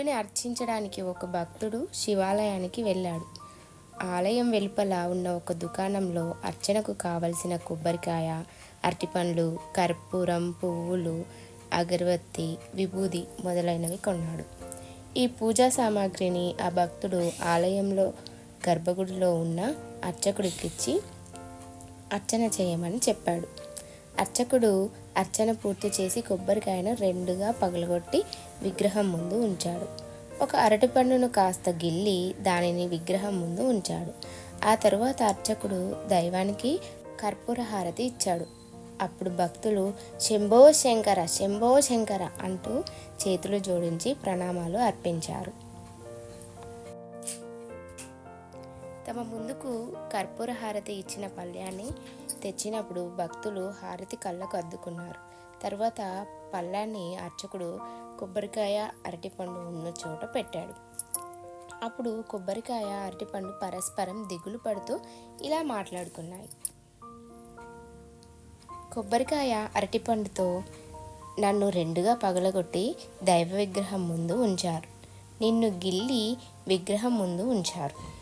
శివుడిని అర్చించడానికి ఒక భక్తుడు శివాలయానికి వెళ్ళాడు. ఆలయం వెలుపల ఉన్న ఒక దుకాణంలో అర్చనకు కావలసిన కొబ్బరికాయ అరటిపండ్లు కర్పూరం పువ్వులు అగరబత్తి విభూది మొదలైనవి కొన్నాడు. ఈ పూజా సామాగ్రిని ఆ భక్తుడు ఆలయంలో గర్భగుడిలో ఉన్న అర్చకుడికిచ్చి అర్చన చేయమని చెప్పాడు. అర్చకుడు అర్చన పూర్తి చేసి కొబ్బరికాయను రెండుగా పగలగొట్టి విగ్రహం ముందు ఉంచాడు. ఒక అరటిపండును కాస్త గిల్లి దానిని విగ్రహం ముందు ఉంచాడు. ఆ తరువాత అర్చకుడు దైవానికి కర్పూర హారతి ఇచ్చాడు. అప్పుడు భక్తులు శంభో శంకర శంభో శంకర అంటూ చేతులు జోడించి ప్రణామాలు అర్పించారు. తమ ముందుకు కర్పూర హారతి ఇచ్చిన పళ్ళ్యాన్ని తెచ్చినప్పుడు భక్తులు హారతి కళ్ళకు అద్దుకున్నారు. తర్వాత పళ్ళాన్ని అర్చకుడు కొబ్బరికాయ అరటిపండు ఉన్న చోట పెట్టాడు. అప్పుడు కొబ్బరికాయ అరటిపండు పరస్పరం దిగులు పడుతూ ఇలా మాట్లాడుకున్నాయి. కొబ్బరికాయ అరటిపండుతో నన్ను రెండుగా పగలగొట్టి దైవ విగ్రహం ముందు ఉంచారు. నిన్ను గిల్లి విగ్రహం ముందు ఉంచారు.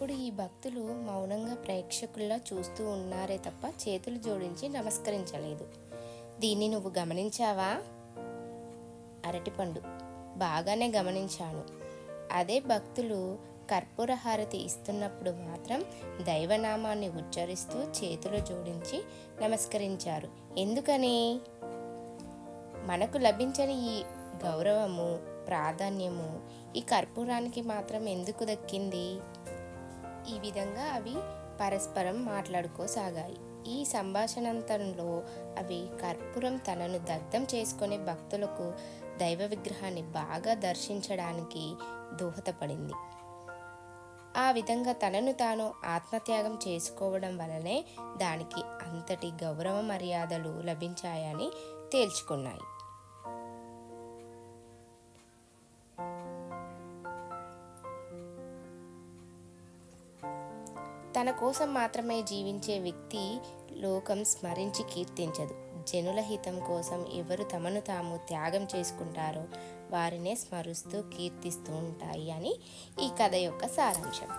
అప్పుడు ఈ భక్తులు మౌనంగా ప్రేక్షకుల్లా చూస్తూ ఉన్నారే తప్ప చేతులు జోడించి నమస్కరించలేదు. దీన్ని నువ్వు గమనించావా? అరటిపండు బాగానే గమనించాను. అదే భక్తులు కర్పూర హారతి ఇస్తున్నప్పుడు మాత్రం దైవనామాన్ని ఉచ్చరిస్తూ చేతులు జోడించి నమస్కరించారు. ఎందుకని? మనకు లభించని ఈ గౌరవము ప్రాధాన్యము ఈ కర్పూరానికి మాత్రం ఎందుకు దక్కింది? ఈ విధంగా అవి పరస్పరం మాట్లాడుకోసాగాయి. ఈ సంభాషణంతంలో అవి కర్పూరం తనను దగ్ధం చేసుకునే భక్తులకు దైవ విగ్రహాన్ని బాగా దర్శించడానికి దోహదపడింది. ఆ విధంగా తనను తాను ఆత్మత్యాగం చేసుకోవడం వలనే దానికి అంతటి గౌరవ మర్యాదలు లభించాయని తేల్చుకున్నాయి. తన కోసం మాత్రమే జీవించే వ్యక్తి లోకం స్మరించి కీర్తించదు. జనుల హితం కోసం ఎవరు తమను తాము త్యాగం చేసుకుంటారో వారినే స్మరుస్తూ కీర్తిస్తూ ఉంటాయి అని ఈ కథ యొక్క సారాంశం.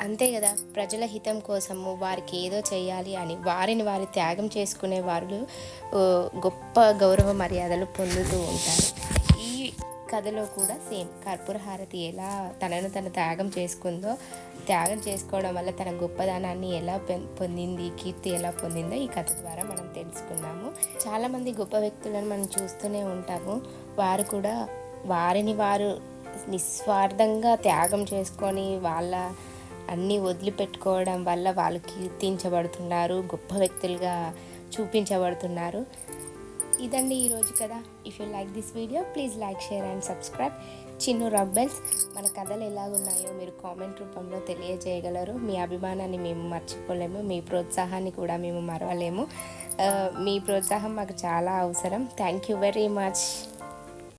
అంతే కదా ప్రజల హితం కోసము వారికి ఏదో చేయాలి అని వారిని వారి త్యాగం చేసుకునే వారు గొప్ప గౌరవ మర్యాదలు పొందుతూ ఉంటారు. కథలో కూడా సేమ్ కర్పూర హారతి ఎలా తనను తన త్యాగం చేసుకుందో త్యాగం చేసుకోవడం వల్ల తన గొప్పదనాన్ని ఎలా పొందింది కీర్తి ఎలా పొందిందో ఈ కథ ద్వారా మనం తెలుసుకున్నాము. చాలామంది గొప్ప వ్యక్తులను మనం చూస్తూనే ఉంటాము. వారు కూడా వారిని వారు నిస్వార్థంగా త్యాగం చేసుకొని వాళ్ళ అన్నీ వదిలిపెట్టుకోవడం వల్ల వాళ్ళు కీర్తించబడుతున్నారు గొప్ప వ్యక్తులుగా చూపించబడుతున్నారు. ఇదండి ఈరోజు కదా. If you like this video please like share and subscribe Chinnu rock bells మన కథలు ఎలాగున్నాయో మీరు కామెంట్ రూపంలో తెలియజేయగలరు. మీ అభిమానాన్ని మేము మర్చిపోలేము మీ ప్రోత్సాహాన్ని కూడా మేము మరవలేము. Uh, మీ ప్రోత్సాహం మాకు చాలా అవసరం. Thank you very much